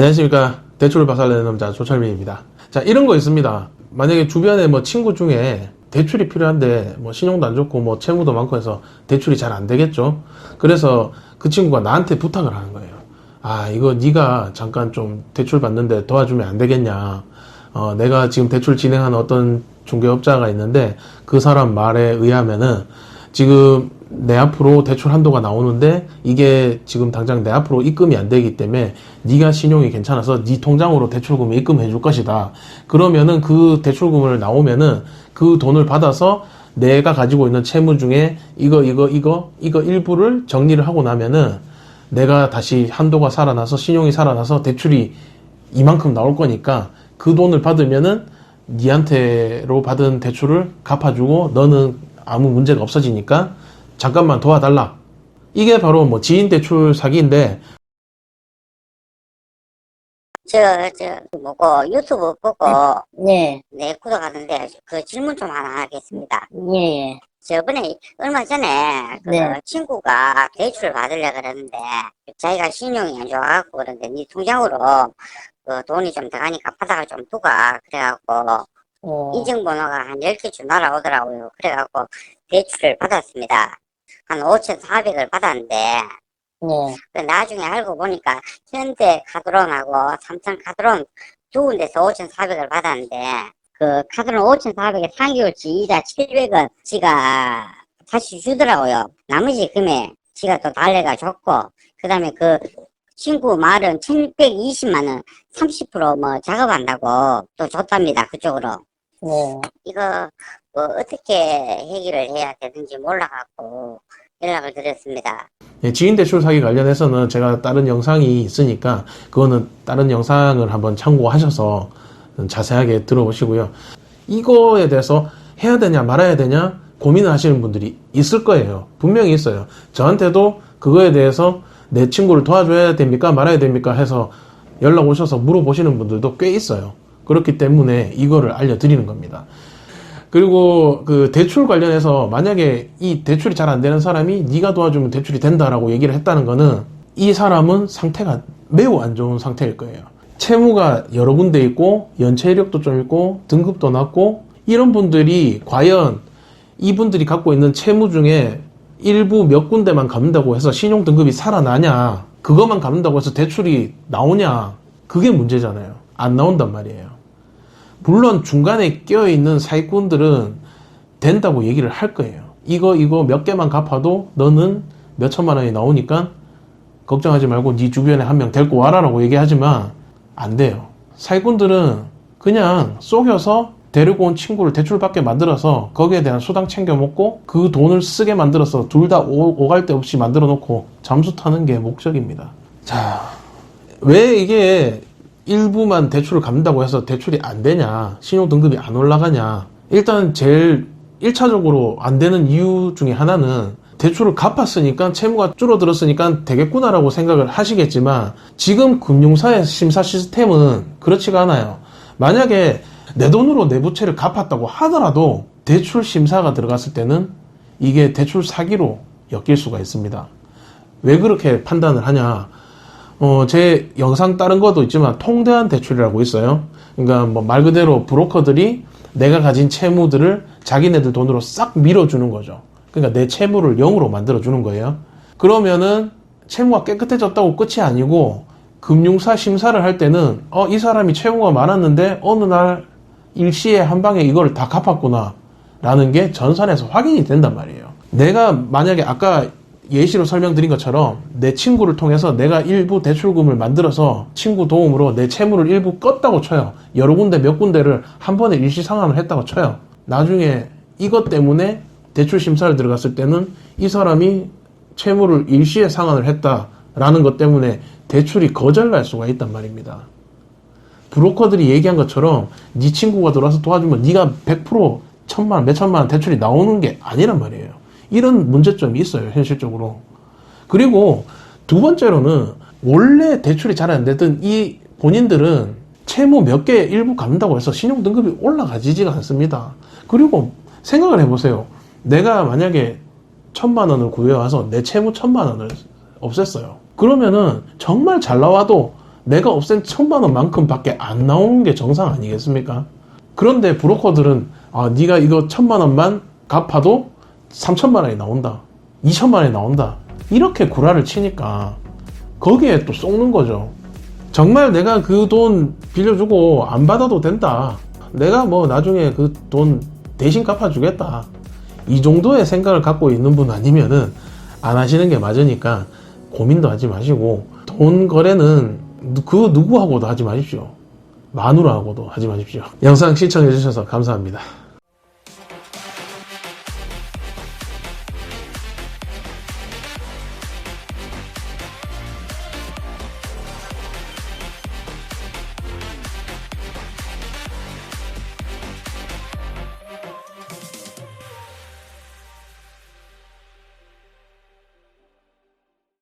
안녕하십니까. 대출을 박살내는 남자 조철민입니다. 자 이런 거 있습니다. 만약에 주변에 뭐 친구 중에 대출이 필요한데 뭐 신용도 안 좋고 뭐 채무도 많고 해서 대출이 잘 안 되겠죠? 그래서 그 친구가 나한테 부탁을 하는 거예요. 아 이거 네가 잠깐 좀 대출 받는데 도와주면 안 되겠냐? 어, 내가 지금 대출 진행하는 어떤 중개업자가 있는데 그 사람 말에 의하면은 지금 내 앞으로 대출 한도가 나오는데 이게 지금 당장 내 앞으로 입금이 안 되기 때문에 네가 신용이 괜찮아서 네 통장으로 대출금을 입금해 줄 것이다. 그러면은 그 대출금을 나오면은 그 돈을 받아서 내가 가지고 있는 채무 중에 이거 이거 이거 이거 일부를 정리를 하고 나면은 내가 다시 한도가 살아나서 신용이 살아나서 대출이 이만큼 나올 거니까 그 돈을 받으면은 니한테로 받은 대출을 갚아주고 너는 아무 문제가 없어지니까 잠깐만 도와달라. 이게 바로 뭐 지인 대출 사기인데 저, 저, 뭐고, 유튜브 보고, 네, 네, 구독하는데, 그 질문 좀 하나 하겠습니다. 예, 예. 저번에, 얼마 전에, 그 네. 친구가 대출을 받으려 그러는데, 자기가 신용이 안 좋아갖고 그러는데, 네 통장으로, 그 돈이 좀 들어가니까 바닥을 좀 두가. 그래갖고, 어, 인증번호가 한 10개쯤 날아오더라고요. 그래갖고, 대출을 받았습니다. 한 5,400을 받았는데, 네, 그 나중에 알고 보니까 현대 카드론하고 삼성 카드론 두 군데서 5,400을 받았는데 그 카드론 5,400에 3개월치 이자 700원 지가 다시 주더라고요. 나머지 금액 지가 또 달래가 줬고 그 다음에 그 친구 말은 1,620만 원 30%뭐 작업한다고 또 줬답니다. 그쪽으로. 네. 이거 뭐 어떻게 해결을 해야 되는지 몰라갖고 연락을 드렸습니다. 예, 지인 대출 사기 관련해서는 제가 다른 영상이 있으니까 그거는 다른 영상을 한번 참고하셔서 자세하게 들어보시고요. 이거에 대해서 해야 되냐 말아야 되냐 고민을 하시는 분들이 있을 거예요. 분명히 있어요. 저한테도 그거에 대해서 내 친구를 도와줘야 됩니까 말아야 됩니까 해서 연락 오셔서 물어보시는 분들도 꽤 있어요. 그렇기 때문에 이거를 알려드리는 겁니다. 그리고 그 대출 관련해서 만약에 이 대출이 잘 안 되는 사람이 네가 도와주면 대출이 된다라고 얘기를 했다는 거는 이 사람은 상태가 매우 안 좋은 상태일 거예요. 채무가 여러 군데 있고 연체 이력도 좀 있고 등급도 낮고 이런 분들이 과연 이분들이 갖고 있는 채무 중에 일부 몇 군데만 갚는다고 해서 신용 등급이 살아나냐 그것만 갚는다고 해서 대출이 나오냐 그게 문제잖아요. 안 나온단 말이에요. 물론 중간에 껴있는 사기꾼들은 된다고 얘기를 할 거예요. 이거 이거 몇 개만 갚아도 너는 몇 천만 원이 나오니까 걱정하지 말고 네 주변에 한 명 데리고 와라라고 얘기하지만 안 돼요. 사기꾼들은 그냥 속여서 데리고 온 친구를 대출받게 만들어서 거기에 대한 수당 챙겨 먹고 그 돈을 쓰게 만들어서 둘 다 오갈 데 없이 만들어 놓고 잠수 타는 게 목적입니다. 자, 왜 이게 일부만 대출을 갚는다고 해서 대출이 안 되냐, 신용 등급이 안 올라가냐. 일단 제일 1차적으로 안 되는 이유 중에 하나는 대출을 갚았으니까 채무가 줄어들었으니까 되겠구나라고 생각을 하시겠지만 지금 금융사의 심사 시스템은 그렇지가 않아요. 만약에 내 돈으로 내 부채를 갚았다고 하더라도 대출 심사가 들어갔을 때는 이게 대출 사기로 엮일 수가 있습니다. 왜 그렇게 판단을 하냐? 어, 제 영상 다른 것도 있지만 통대한 대출이라고 있어요. 그러니까 뭐 말 그대로 브로커들이 내가 가진 채무들을 자기네들 돈으로 싹 밀어주는 거죠. 그러니까 내 채무를 0으로 만들어주는 거예요. 그러면은 채무가 깨끗해졌다고 끝이 아니고 금융사 심사를 할 때는 어, 이 사람이 채무가 많았는데 어느 날 일시에 한 방에 이걸 다 갚았구나 라는 게 전산에서 확인이 된단 말이에요. 내가 만약에 아까 예시로 설명드린 것처럼 내 친구를 통해서 내가 일부 대출금을 만들어서 친구 도움으로 내 채무를 일부 껐다고 쳐요. 여러 군데 몇 군데를 한 번에 일시 상환을 했다고 쳐요. 나중에 이것 때문에 대출 심사를 들어갔을 때는 이 사람이 채무를 일시에 상환을 했다라는 것 때문에 대출이 거절날 수가 있단 말입니다. 브로커들이 얘기한 것처럼 네 친구가 들어와서 도와주면 네가 100% 천만 원, 몇 천만 원 대출이 나오는 게 아니란 말이에요. 이런 문제점이 있어요, 현실적으로. 그리고 두 번째로는 원래 대출이 잘 안 되던 이 본인들은 채무 몇 개 일부 갚는다고 해서 신용 등급이 올라가지지가 않습니다. 그리고 생각을 해보세요. 내가 만약에 천만 원을 구해와서 내 채무 천만 원을 없앴어요. 그러면은 정말 잘 나와도 내가 없앤 천만 원만큼 밖에 안 나오는 게 정상 아니겠습니까? 그런데 브로커들은 아 네가 이거 천만 원만 갚아도 3천만 원이 나온다. 2천만 원이 나온다. 이렇게 구라를 치니까 거기에 또 속는 거죠. 정말 내가 그 돈 빌려주고 안 받아도 된다. 내가 뭐 나중에 그 돈 대신 갚아주겠다. 이 정도의 생각을 갖고 있는 분 아니면은 안 하시는 게 맞으니까 고민도 하지 마시고 돈 거래는 누- 그 누구하고도 하지 마십시오. 마누라하고도 하지 마십시오. 영상 시청해 주셔서 감사합니다.